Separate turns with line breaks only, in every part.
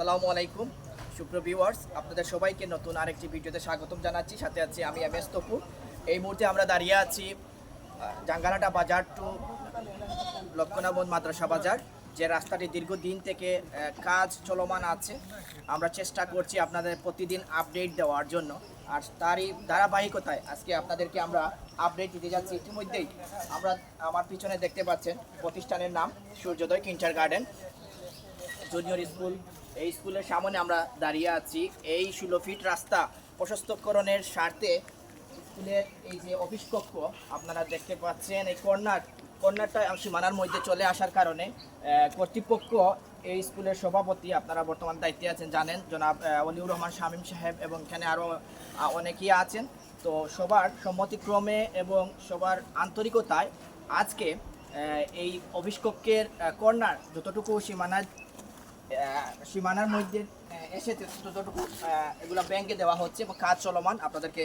আসসালামু আলাইকুম। সুপ্রিয় ভিউয়ার্স আপনাদের সবাইকে নতুন আরেকটি ভিডিওতে স্বাগতম জানাচ্ছি। সাথে আছি আমি এম এস তপু। এই মুহূর্তে আমরা দাঁড়িয়ে আছি আহ, জাঙ্গালাটা বাজার টু লক্ষণাবন মাদ্রাসা বাজার যে রাস্তাটি দীর্ঘদিন থেকে কাজ চলমান আছে। আমরা চেষ্টা করছি আপনাদের প্রতিদিন আপডেট দেওয়ার জন্য। আর তারই ধারাবাহিকতায় আজকে আপনাদেরকে আমরা আপডেট দিতে যাচ্ছি। ইতিমধ্যেই আমরা আমার পিছনে দেখতে পাচ্ছেন প্রতিষ্ঠানের নাম সূর্যোদয় কিন্টার গার্ডেন জুনিয়র স্কুল এই স্কুলের সামনে আমরা দাঁড়িয়ে আছি। এই ষোলো ফিট রাস্তা প্রশস্তকরণের স্বার্থে স্কুলের এই যে অফিস কক্ষ আপনারা দেখতে পাচ্ছেন এই কর্নার। কর্নারটা সীমানার মধ্যে চলে আসার কারণে কর্তৃপক্ষ এই স্কুলের সভাপতি আপনারা বর্তমান দায়িত্বে আছেন জানেন জনাব অলিউর রহমান শামীম সাহেব এবং এখানে আরও অনেকেই আছেন। তো সবার সম্মতিক্রমে এবং সবার আন্তরিকতায় আজকে এই অফিস কক্ষের কর্নার যতটুকু সীমানায় আহ, সীমানার মধ্যে এসেছে যতটুকু এগুলো ব্যাংকে দেওয়া হচ্ছে এবং কাজ চলমান আপনাদেরকে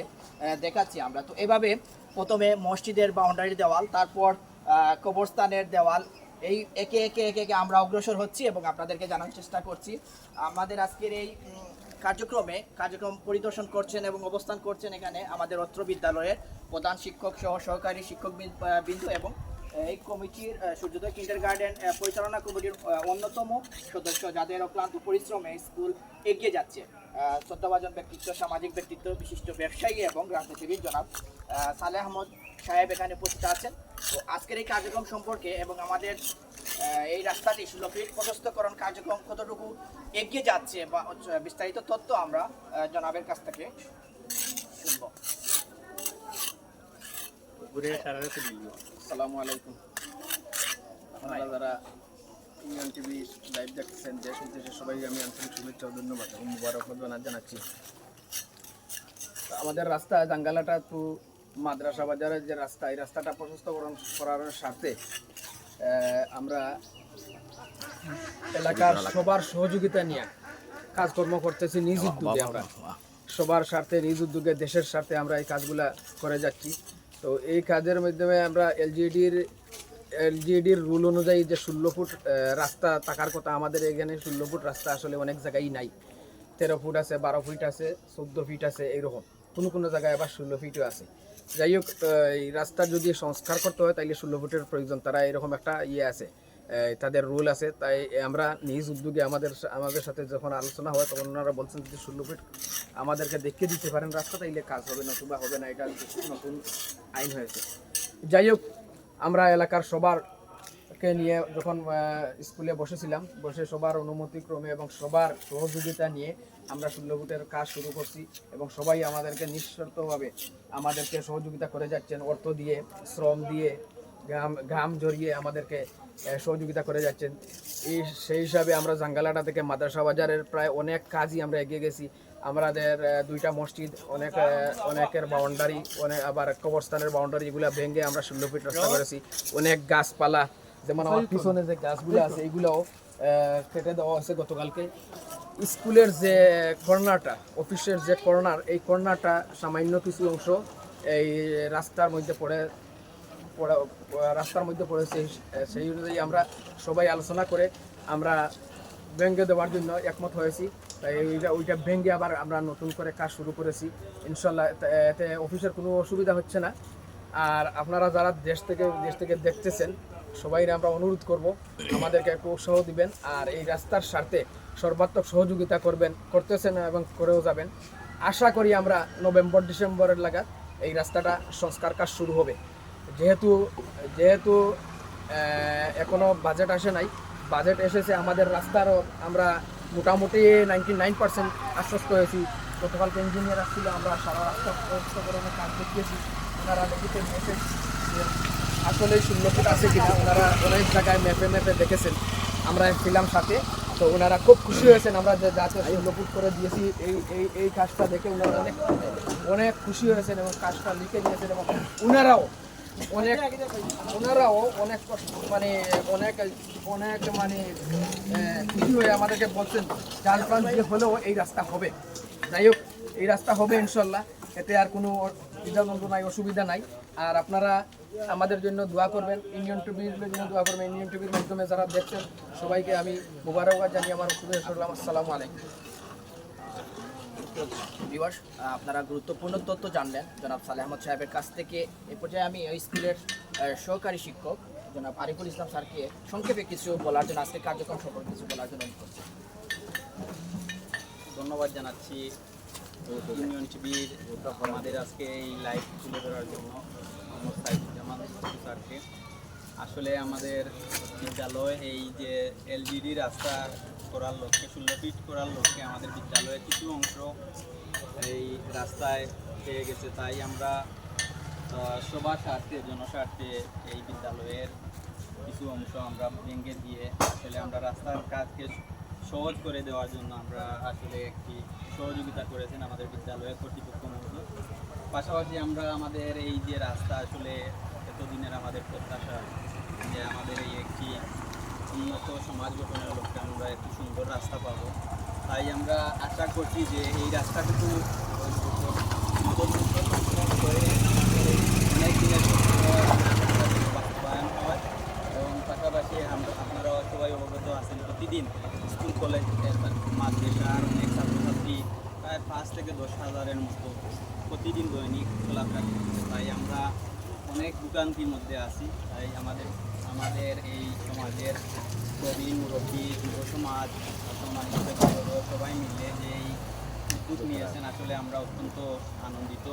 দেখাচ্ছি আমরা। তো এভাবে প্রথমে মসজিদের বাউন্ডারি দেওয়াল, তারপর কবরস্থানের দেওয়াল, এই একে একে একে একে আমরা অগ্রসর হচ্ছি এবং আপনাদেরকে জানার চেষ্টা করছি। আমাদের আজকের এই কার্যক্রমে কার্যক্রম পরিদর্শন করছেন এবং অবস্থান করছেন এখানে আমাদের অত্র বিদ্যালয়ের প্রধান শিক্ষক সহ সহকারী শিক্ষক বিন্দু এবং এই কমিটির সূর্যোদয় কিন্ডার গার্ডেন পরিচালনা কমিটির অন্যতম সদস্য যাদের অক্লান্ত পরিশ্রমে স্কুল এগিয়ে যাচ্ছে। শ্রদ্ধাভাজন ব্যক্তিত্ব, সামাজিক ব্যক্তিত্ব, বিশিষ্ট ব্যবসায়ী এবং রাজনীতিবিদ জনাব সালেহ আহমদ সাহেব এখানে উপস্থিত আছেন। তো আজকের এই কার্যক্রম সম্পর্কে এবং আমাদের এই রাস্তাটি ষোলো প্রশস্তকরণ কার্যক্রম কতটুকু এগিয়ে যাচ্ছে বা বিস্তারিত তথ্য আমরা জনাবের কাছ থেকে শুনব।
ঘুরে সারারে
আসসালামু আলাইকুম। আপনারা যারা ইউএন টিভি লাইভ দেশ বিদেশে সবাই আমি আন্তরিক শুভেচ্ছা ধন্যবাদ এবং মুবারকবাদ জানাচ্ছি। আমাদের রাস্তা জাঙ্গালাটা টু মাদ্রাসা বাজারের যে রাস্তা এই রাস্তাটা প্রশস্তকরণ করার সাথে আহ, আমরা এলাকার সবার সহযোগিতা নিয়ে কাজকর্ম করতেছি নিজ উদ্যোগে আমরা। সবার স্বার্থে নিজ উদ্যোগে দেশের স্বার্থে আমরা এই কাজগুলা করে যাচ্ছি। তো এই কাজের মাধ্যমে আমরা এলজিডির এলজিডির রুল অনুযায়ী যে ষোলো ফুট রাস্তা থাকার কথা, আমাদের এখানে ষোলো ফুট রাস্তা আসলে অনেক জায়গায় নাই। তেরো ফুট আছে, বারো ফুট আছে, চোদ্দ ফিট আছে, এইরকম। কোনো কোনো জায়গায় আবার ষোলো ফিটও আছে। যাই হোক এই রাস্তা যদি সংস্কার করতে হয় তাহলে ষোলো ফুটের প্রয়োজন। তারা এরকম একটা ইয়ে আছে। তাদের রুল আছে। তাই আমরা নিজ উদ্যোগে আমাদের আমাদের সাথে যখন আলোচনা হয়, তখন ওনারা বলছেন যদি ষোলো ফিট আমাদেরকে দেখিয়ে দিতে পারেন রাস্তা, তাইলে কাজ হবে, নতুবা হবে না। এটা নতুন আইন হয়েছে। যাই হোক, আমরা এলাকার সবারকে নিয়ে যখন স্কুলে বসেছিলাম, বসে সবার অনুমতিক্রমে এবং সবার সহযোগিতা নিয়ে আমরা ষোলো ফুটের কাজ শুরু করছি এবং সবাই আমাদেরকে নিঃশর্তভাবে আমাদেরকে সহযোগিতা করে যাচ্ছেন। অর্থ দিয়ে, শ্রম দিয়ে ঘাম ঘাম জড়িয়ে আমাদেরকে সহযোগিতা করে যাচ্ছেন। এই সেই হিসাবে আমরা জাঙ্গালাটা থেকে মাদ্রাসা বাজারের প্রায় অনেক কাজই আমরা এগিয়ে গেছি। আমাদের দুইটা মসজিদ অনেক অনেকের বাউন্ডারি অনেক আবার কবরস্থানের বাউন্ডারি এগুলো ভেঙে আমরা ষোলো ফিট রাস্তা করেছি। অনেক গাছপালা যেমন আমার পিছনে যে গাছগুলো আছে এগুলোও আহ, কেটে দেওয়া হয়েছে গতকালকে। স্কুলের যে কর্নারটা অফিসের যে কর্নার এই কর্নারটা সামান্য কিছু অংশ এই রাস্তার মধ্যে পড়া- রাস্তার মধ্যে পড়েছে। সেই- অনুযায়ী আমরা সবাই আলোচনা করে আমরা ভেঙে দেওয়ার জন্য একমত হয়েছি। তাই ওইটা ওইটা আবার আমরা নতুন করে কাজ শুরু করেছি। ইনশাল্লাহ এতে অফিসের কোনো অসুবিধা হচ্ছে না। আর আপনারা যারা দেশ থেকে দেশ থেকে দেখতেছেন সবাই আমরা অনুরোধ করব, আমাদেরকে একটু উৎসাহ দিবেন আর এই রাস্তার স্বার্থে সর্বাত্মক সহযোগিতা করবেন, করতেছেন এবং করেও যাবেন। আশা করি আমরা নভেম্বর ডিসেম্বরের লাগাত এই রাস্তাটা সংস্কার কাজ শুরু হবে। যেহেতু যেহেতু আহ, এখনও বাজেট আসে নাই। বাজেট এসেছে আমাদের রাস্তারও আমরা মোটামুটি নাইনটি নাইন পার্সেন্ট আশ্বস্ত হয়েছি। গতকালকে ইঞ্জিনিয়ার আসছিল আমরা সারা রাস্তা কাজ দেখিয়েছি। ওনারা মেপে যে আসলে ষোলো ফুট আছে কিনা। ওনারা অনেক জায়গায় ম্যাপে ম্যাপে দেখেছেন। আমরা ছিলাম সাথে। তো ওনারা খুব খুশি হয়েছেন। আমরা যে যাতে ষোলো ফুট করে দিয়েছি এই এই এই কাজটা দেখে ওনারা অনেক অনেক খুশি হয়েছেন এবং কাজটা লিখে নিয়েছেন এবং ওনারাও অনেক ওনারাও অনেক মানে অনেক অনেক মানে খুশি হয়ে আমাদেরকে বলছেন চার দিয়ে হলেও এই রাস্তা হবে। যাই হোক, এই রাস্তা হবে ইনশাল্লাহ, এতে আর কোনো দ্বিধাদ্বন্দ্ব নাই, অসুবিধা নাই। আর আপনারা আমাদের জন্য দোয়া করবেন ইন্ডিয়ান টিভির জন্য দোয়া করবেন। ইন্ডিয়ান টিভির মাধ্যমে যারা দেখছেন, সবাইকে আমি মুবারকবাদ জানিয়ে আমার শুভেচ্ছা সালাম আসসালামু আলাইকুম।
ভিউয়ার্স আপনারা গুরুত্বপূর্ণ তথ্য জানলেন। জনাব সালেহ আহমদ সাহেবের কাছ থেকে এই পর্যায়ে আমি ওই স্কুলের সহকারী শিক্ষক জনাব আরিফুল ইসলাম স্যারকে সংক্ষেপে কিছু বলার জন্য, আজকে কার্যক্রম সম্পর্কে কিছু বলার জন্য অনুরোধ করছি।
ধন্যবাদ জানাচ্ছি ইউনিয়ন টিভির, আমাদের আজকে এই লাইভ তুলে ধরার জন্য সাইফুজ্জামান স্যারকে। আসলে আমাদের বিদ্যালয়, এই যে এলজিডি রাস্তা করার লক্ষ্যে ষোলো করার লক্ষ্যে আমাদের বিদ্যালয়ের কিছু অংশ এই রাস্তায় পেয়ে গেছে। তাই আমরা সবার স্বার্থে, জনস্বার্থে এই বিদ্যালয়ের কিছু অংশ আমরা ভেঙে দিয়ে আসলে আমরা রাস্তার কাজকে সহজ করে দেওয়ার জন্য আমরা আসলে একটি সহযোগিতা করেছেন আমাদের বিদ্যালয়ের কর্তৃপক্ষ মহোদয়। পাশাপাশি আমরা আমাদের এই যে রাস্তা আসলে এতদিনের আমাদের প্রত্যাশা যে আমাদের এই একটি উন্নত সমাজ গঠনের লক্ষ্যে আমরা একটি সুন্দর রাস্তা পাবো। তাই আমরা আশা করছি যে এই রাস্তাটুকু অনেক দিনের হয় এবং পাশাপাশি আমরা- আপনারা সবাই অবগত আছেন, প্রতিদিন স্কুল, কলেজ মাদ্রাসার অনেক ছাত্রছাত্রী প্রায় পাঁচ থেকে দশ হাজারের মতো প্রতিদিন দৈনিক চলাফেরা করছে। তাই আমরা অনেক ভোগান্তির মধ্যে আছি, তাই আমাদের আমাদের এই সমাজের প্রবীণ মুরব্বী, যুব সমাজ সবাই মিলে যে এই উদ্যোগ নিয়েছেন, আসলে আমরা অত্যন্ত আনন্দিত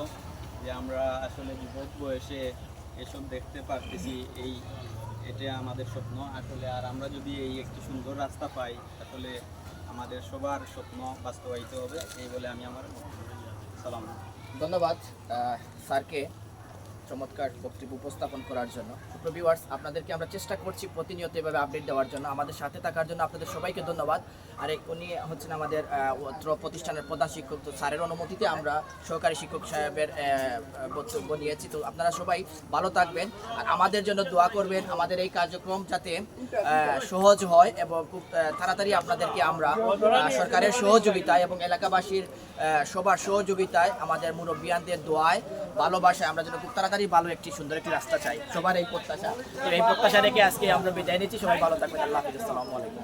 যে আমরা আসলে যুবক বয়সে এসব দেখতে পারতেছি, এই এটা আমাদের স্বপ্ন। আসলে আর আমরা যদি এই একটি সুন্দর রাস্তা পাই আসলে আমাদের সবার স্বপ্ন বাস্তবায়িত হবে, এই বলে আমি আমার সালাম।
ধন্যবাদ স্যারকে। চমৎকার বক্তব্য উপস্থাপন করার জন্য। ভিউয়ার্স আপনাদেরকে আমরা চেষ্টা করছি প্রতিনিয়ত এভাবে আপডেট দেওয়ার জন্য। আমাদের সাথে থাকার জন্য আপনাদের সবাইকে ধন্যবাদ। আর উনি হচ্ছেন আমাদের অত্র প্রতিষ্ঠানের প্রধান শিক্ষক। তো স্যারের অনুমতিতে আমরা সহকারী শিক্ষক সাহেবের বক্তব্য নিয়েছি। তো আপনারা সবাই ভালো থাকবেন। আর আমাদের জন্য দোয়া করবেন। আমাদের এই কার্যক্রম যাতে সহজ হয় এবং খুব তাড়াতাড়ি আপনাদেরকে আমরা সরকারের সহযোগিতায় এবং এলাকাবাসীর সবার সহযোগিতায় আমাদের মুরব্বিয়ানদের দোয়ায়, ভালোবাসায় আমরা যেন খুব তাড়াতাড়ি ভালো একটি সুন্দর একটি রাস্তা চাই, সবার এই প্রত্যাশা। তো এই প্রত্যাশা রেখে আজকে আমরা বিদায় নিচ্ছি, সবাই ভালো থাকবেন, আল্লাহ হাফিজ, আসসালামু আলাইকুম।